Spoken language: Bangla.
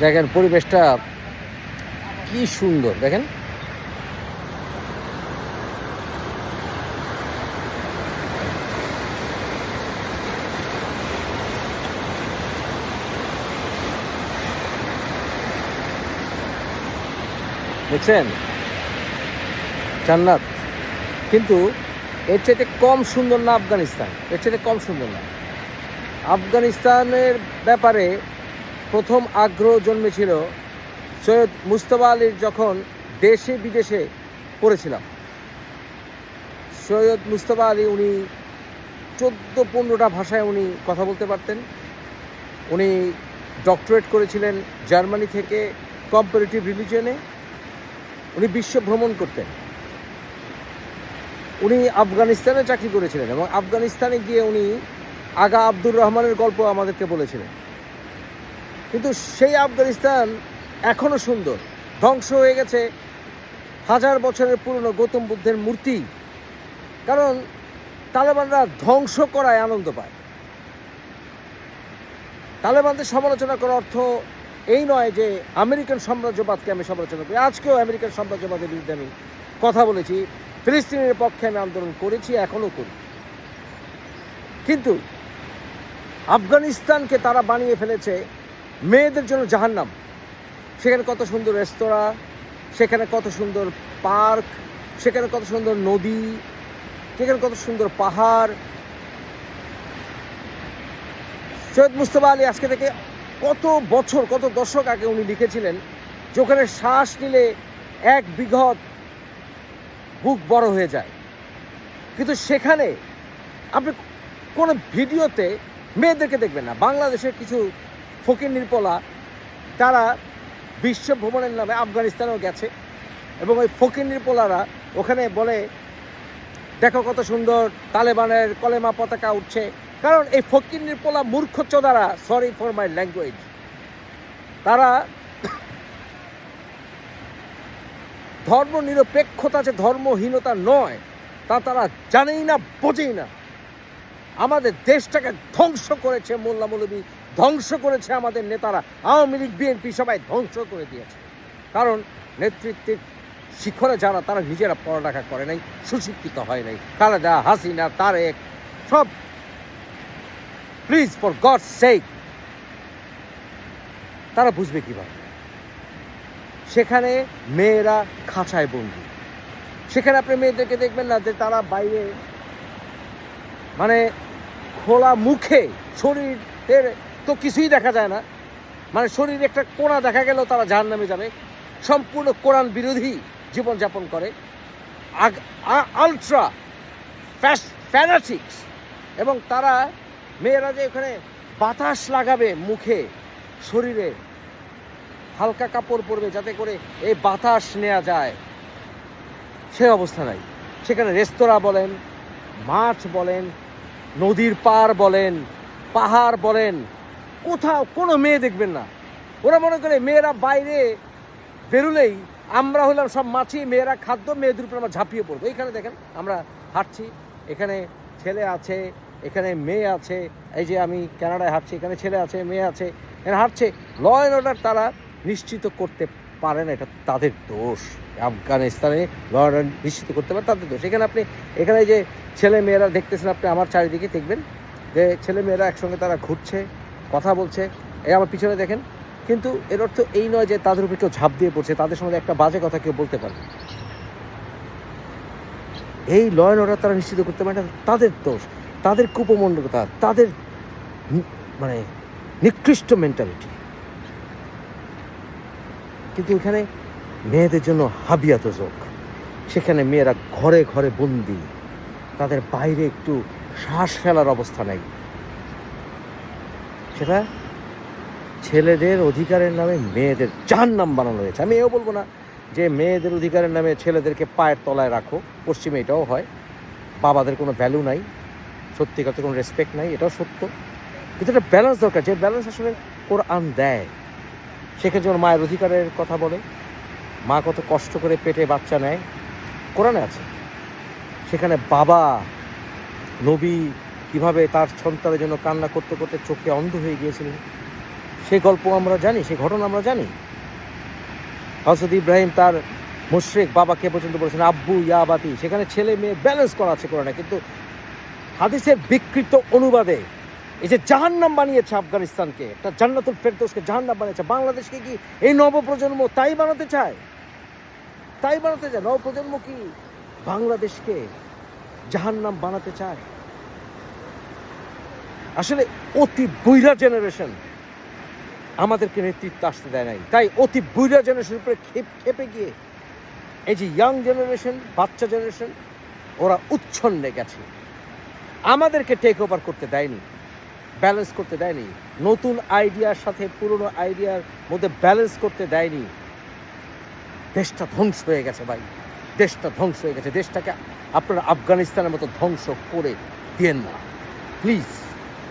দেখেন পরিবেশটা কি সুন্দর, দেখেন। দেখছেন জান্নাত। কিন্তু এর চাইতে কম সুন্দর না আফগানিস্তান, এর চাইতে কম সুন্দর না। আফগানিস্তানের ব্যাপারে প্রথম আগ্রহ জন্মেছিল সৈয়দ মুস্তফা আলীর যখন দেশে বিদেশে পড়েছিলাম। সৈয়দ মুস্তফা আলী উনি চোদ্দ পনেরোটা ভাষায় উনি কথা বলতে পারতেন। উনি ডক্টরেট করেছিলেন জার্মানি থেকে কম্পারেটিভ রিলিজনে উনি বিশ্ব ভ্রমণ করতেন। উনি আফগানিস্তানে চাকরি করেছিলেন এবং আফগানিস্তানে গিয়ে উনি আগা আব্দুর রহমানের গল্প আমাদেরকে বলেছিলেন। কিন্তু সেই আফগানিস্তান এখনও সুন্দর। ধ্বংস হয়ে গেছে হাজার বছরের পুরনো গৌতম বুদ্ধের মূর্তি। কারণ তালেবানরা ধ্বংস করায় আনন্দ পায়। তালেবানদের সমালোচনা করার অর্থ এই নয় যে আমেরিকান সাম্রাজ্যবাদকে আমি সমালোচনা করি। আজকেও আমেরিকান সাম্রাজ্যবাদের বিরুদ্ধে আমি কথা বলেছি। ফিলিস্তিনের পক্ষে আমি আন্দোলন করেছি এখনও করি। কিন্তু আফগানিস্তানকে তারা বানিয়ে ফেলেছে মেয়েদের জন্য জাহান্নাম। সেখানে কত সুন্দর রেস্তোরাঁ, সেখানে কত সুন্দর পার্ক, সেখানে কত সুন্দর নদী, সেখানে কত সুন্দর পাহাড়। সৈয়দ মুস্তফা আলী আজকে থেকে কত বছর, কত দশক আগে উনি লিখেছিলেন যে ওখানে শ্বাস নিলে এক বিঘত বুক বড় হয়ে যায়। কিন্তু সেখানে আপনি কোনো ভিডিওতে মেয়েদেরকে দেখবেন না। বাংলাদেশের কিছু ফকির নির্পলা তারা বিশ্ব ভ্রমণের নামে আফগানিস্তানেও গেছে এবং ওই ফকির নির্পলারা ওখানে বলে, দেখো কত সুন্দর, তালেবানের কলেমা পতাকা উঠছে। কারণ এই ফকির নির্পলা মূর্খ চোদারা সরি ফর মাই ল্যাঙ্গুয়েজ তারা ধর্ম নিরপেক্ষতা যে ধর্মহীনতা নয়, তা তারা জানেই না, বোঝেই না। আমাদের দেশটাকে ধ্বংস করেছে মোল্লা মৌলবী ধ্বংস করেছে আমাদের নেতারা। আওয়ামী লীগ, বিএনপি সবাই ধ্বংস করে দিয়েছে। কারণ নেতৃত্বের শিখরে যারা, তারা নিজেরা পড়ালেখা করে নাই, সুশিক্ষিত হয় নাই। খালেদা হাসিনা, তারেক, সব। প্লিজ ফর গড সেক তারা বুঝবে কীভাবে? সেখানে মেয়েরা খাঁচায় বন্দি। সেখানে আপনি মেয়েদেরকে দেখবেন না যে তারা বাইরে মানে খোলা মুখে শরীরের তো কিছুই দেখা যায় না। মানে শরীর একটা কোনা দেখা গেলেও তারা জাহান নামে যাবে। সম্পূর্ণ কোরআন বিরোধী জীবনযাপন করে। আলট্রা ফ্যানাটিক্স এবং তারা মেয়েরা যে ওখানে বাতাস লাগাবে মুখে, শরীরে, হালকা কাপড় পরবে যাতে করে এই বাতাস নেওয়া যায়। সে অবস্থা নাই। সেখানে রেস্তোরাঁ বলেন মাছ বলেন, নদীর পার বলেন, পাহাড় বলেন কোথাও কোনো মেয়ে দেখবেন না। ওরা মনে করে মেয়েরা বাইরে বেরোলেই আমরা হলাম সব মাছি, মেয়েরা খাদ্য, মেয়েদের উপর আমরা ঝাঁপিয়ে পড়ব। এখানে দেখেন আমরা হাঁটছি, এখানে ছেলে আছে, এখানে মেয়ে আছে, এই যে আমি কানাডায় হাঁটছি, এখানে ছেলে আছে, মেয়ে আছে এখানে হাঁটছে। ল অ্যান্ড অর্ডার তারা নিশ্চিত করতে পারে না, এটা তাদের দোষ। আফগানিস্তানে ল অর্ডার নিশ্চিত করতে পারে, তাদের দোষ। এখানে আপনি, এখানে যে ছেলে মেয়েরা দেখতেছেন, আপনি আমার চারিদিকে দেখবেন যে ছেলে মেয়েরা একসঙ্গে তারা ঘুরছে কথা বলছে এ আমার পিছনে দেখেন। কিন্তু এর অর্থ এই নয় যে তাদের উপর কেউ ঝাঁপ দিয়ে পড়ছে, তাদের সঙ্গে একটা বাজে কথা কেউ বলতে পারে এই ল অ্যান্ড অর্ডার তারা নিশ্চিত করতে পারে না, তাদের দোষ, তাদের কুপমণ্ডলতা, তাদের মানে নিকৃষ্ট মেন্টালিটি কিন্তু এখানে মেয়েদের জন্য হাবিয়াত যোগ। সেখানে মেয়েরা ঘরে ঘরে বন্দি, তাদের বাইরে একটু শ্বাস ফেলার অবস্থা নেই। সেটা ছেলেদের অধিকারের নামে মেয়েদের চার নাম বানানো হয়েছে। আমি এও বলব না যে মেয়েদের অধিকারের নামে ছেলেদেরকে পায়ের তলায় রাখো। পশ্চিমে এটাও হয়। বাবাদের কোনো ভ্যালু নাই। সত্যিকার কোনো রেসপেক্ট নাই। এটাও সত্য। কিন্তু একটা ব্যালেন্স দরকার। যে ব্যালেন্স আসলে কোরআন দেয়। সেক্ষেত্রে যেমন মায়ের অধিকারের কথা বলে, মা কত কষ্ট করে পেটে বাচ্চা নেয়। কোরআনে আছে। সেখানে বাবা, নবী কীভাবে তার সন্তানের জন্য কান্না করতে করতে চোখে অন্ধ হয়ে গিয়েছিলেন সেই গল্প আমরা জানি সেই ঘটনা আমরা জানি। হজরত ইব্রাহিম তার মুশরিক বাবাকে পর্যন্ত বলেছেন, আব্বু ইয়াবাতি সেখানে ছেলে মেয়ে ব্যালেন্স করা আছে কোরআনে, কিন্তু হাদিসের বিকৃত অনুবাদে এই যে জাহান্নাম বানিয়েছে আফগানিস্তানকে, একটা জান্নাতুল ফেরদৌসকে জাহান্নাম বানিয়েছে, বাংলাদেশকে কি এই নবপ্রজন্ম তাই বানাতে চায়? তাই বানাতে চায়? নবপ্রজন্ম কি বাংলাদেশকে জাহান্নাম বানাতে চায়? আসলে অতি বৈরা জেনারেশন আমাদেরকে নেতৃত্ব আসতে দেয় নাই। তাই অতি বৈরা জেনারেশন উপরে খেপ, খেপে গিয়ে এই যে ইয়াং জেনারেশন বাচ্চা জেনারেশন ওরা উচ্ছন্নে গেছে। আমাদেরকে টেক ওভার করতে দেয়নি ব্যালেন্স করতে দেয়নি, নতুন আইডিয়ার সাথে পুরনো আইডিয়ার মধ্যে ব্যালেন্স করতে দেয়নি। দেশটা ধ্বংস হয়ে গেছে ভাই, দেশটা ধ্বংস হয়ে গেছে, দেশটাকে আপনারা আফগানিস্তানের মতো ধ্বংস করে দিয়েন না। প্লিজ